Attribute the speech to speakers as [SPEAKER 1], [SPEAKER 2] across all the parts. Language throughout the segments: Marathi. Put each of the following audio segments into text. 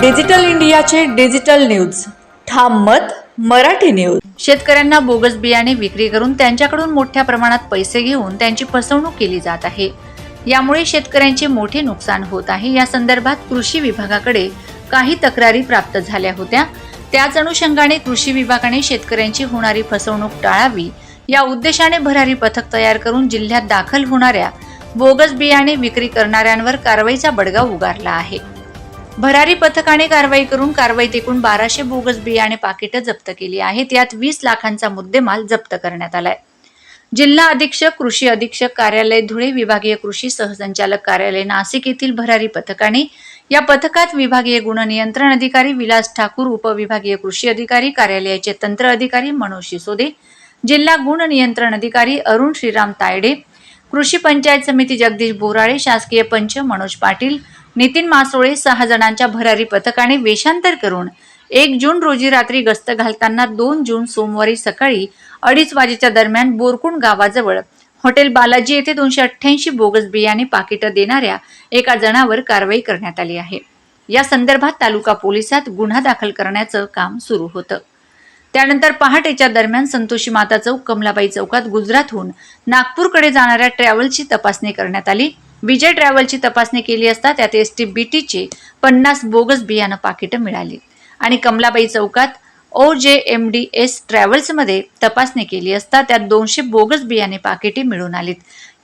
[SPEAKER 1] डिजिटल इंडियाचे डिजिटल न्यूज. ठाम मत मराठी न्यूज.
[SPEAKER 2] शेतकऱ्यांना बोगस बियाणे विक्री करून त्यांच्याकडून मोठ्या प्रमाणात पैसे घेऊन त्यांची फसवणूक केली जात आहे. यामुळे शेतकऱ्यांचे मोठे नुकसान होत आहे. या संदर्भात कृषी विभागाकडे काही तक्रारी प्राप्त झाल्या होत्या. त्याच अनुषंगाने कृषी विभागाने शेतकऱ्यांची होणारी फसवणूक टाळावी या उद्देशाने भरारी पथक तयार करून जिल्ह्यात दाखल होणाऱ्या बोगस बियाणे विक्री करणाऱ्यांवर कारवाईचा बडगा उगारला आहे. भरारी पथकाने कारवाई करून कारवाईत एकूण बाराशे बोगस बियाणे पाकिटं जप्त केली आहेत. यात वीस लाखांचा मुद्देमाल जप्त करण्यात आलाय. जिल्हा अधीक्षक कृषी अधीक्षक कार्यालय धुळे विभागीय कृषी सहसंचालक कार्यालय नाशिक येथील भरारी पथकाने या पथकात विभागीय गुण नियंत्रण अधिकारी विलास ठाकूर उपविभागीय कृषी अधिकारी कार्यालयाचे तंत्र अधिकारी मनोज सिसोदे जिल्हा गुण नियंत्रण अधिकारी अरुण श्रीराम तायडे कृषी पंचायत समिती जगदीश बोराळे शासकीय पंच मनोज पाटील नितीन मासोळे सहा जणांच्या भरारी पथकाने वेषांतर करून एक जून रोजी रात्री गस्त घालताना दोन जून सोमवारी सकाळी अडीच वाजेच्या दरम्यान बोरकुंड गावाजवळ हॉटेल बालाजी येथे दोनशे अठ्ठ्याऐंशी बोगस बियाणे पाकिटं देणाऱ्या एका जणावर कारवाई करण्यात आली आहे. या संदर्भात तालुका पोलिसात गुन्हा दाखल करण्याचं काम सुरू होतं. त्यानंतर पहाटेच्या दरम्यान संतोषी माता चौक कमलाबाई चौकात गुजरातहून नागपूरकडे जाणाऱ्या ट्रॅव्हलची तपासणी करण्यात आली. विजय ट्रॅव्हलची तपासणी केली असता त्यात एस टी बी टीचे पन्नास बोगस बियाणं पाकिटं मिळाली. आणि कमलाबाई चौकात ओ जे एम डी एस ट्रॅव्हल्समध्ये तपासणी केली असता त्यात दोनशे बोगस बियाणे पाकिटे मिळून आलीत.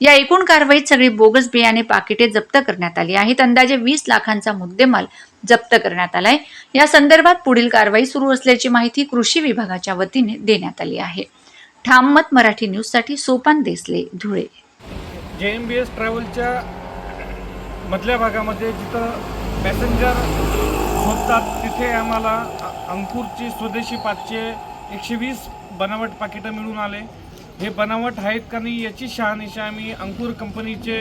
[SPEAKER 2] या एकूण कारवाईत सगळी बोगस बियाणे पाकिटे जप्त करण्यात आली आहेत. अंदाजे वीस लाखांचा मुद्देमाल जप्त करण्यात आलाय. या संदर्भात पुढील कारवाई सुरू असल्याची माहिती कृषी विभागाच्या वतीने देण्यात आली आहे. ठाममत मराठी न्यूजसाठी सोपान देसले धुळे.
[SPEAKER 3] जे एम बी एस ट्रॅव्हलच्या मधल्या भागामध्ये जिथं पॅसेंजर होतात तिथे आम्हाला अंकुरची स्वदेशी पाचशे एकशे वीस बनावट पाकिटं मिळून आले. हे बनावट आहेत का नाही याची शहानिशा आम्ही अंकुर कंपनीचे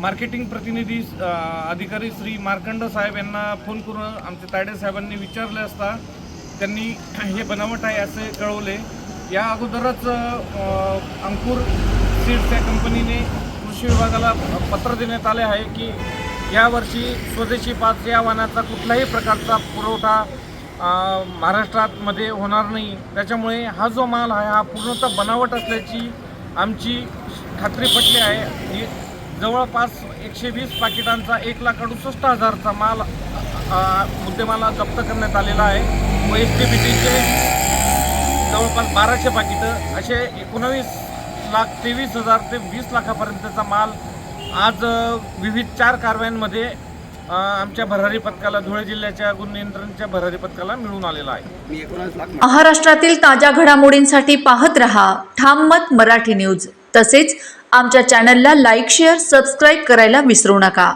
[SPEAKER 3] मार्केटिंग प्रतिनिधी अधिकारी श्री मार्कंड साहेब यांना फोन करून आमचे तायडे साहेबांनी विचारले असता त्यांनी हे बनावट आहे असे कळवले. या अगोदरच अंकुर सीड्स या कंपनीने कृषी विभागाला पत्र देण्यात आले आहे की यावर्षी स्वदेशी पाच या वाहनाचा कुठल्याही प्रकारचा पुरवठा महाराष्ट्रातमध्ये होणार नाही. त्याच्यामुळे हा जो माल आहे हा पूर्णतः बनावट असल्याची आमची खात्री पटली आहे. ही जवळपास एकशे वीस पाकिटांचा एक लाख अडुसष्ट हजारचा माल मुद्देमाला जप्त करण्यात आलेला आहे. व एस टी बी टीचे जवळपास बाराशे पाकिटं असे एकोणावीस लाख तेवीस हजार ते वीस लाखापर्यंतचा माल आज विविध चार कारवायांमध्ये आमच्या भरारी पथकाला धुळे जिल्ह्याच्या गुण नियंत्रणच्या भरारी पथकाला मिळून आलेला आहे.
[SPEAKER 1] महाराष्ट्रातील ताज्या घडामोडींसाठी पाहत रहा ठाम मत मराठी न्यूज. तसेच आमच्या चॅनलला लाईक शेअर सबस्क्राईब करायला विसरू नका.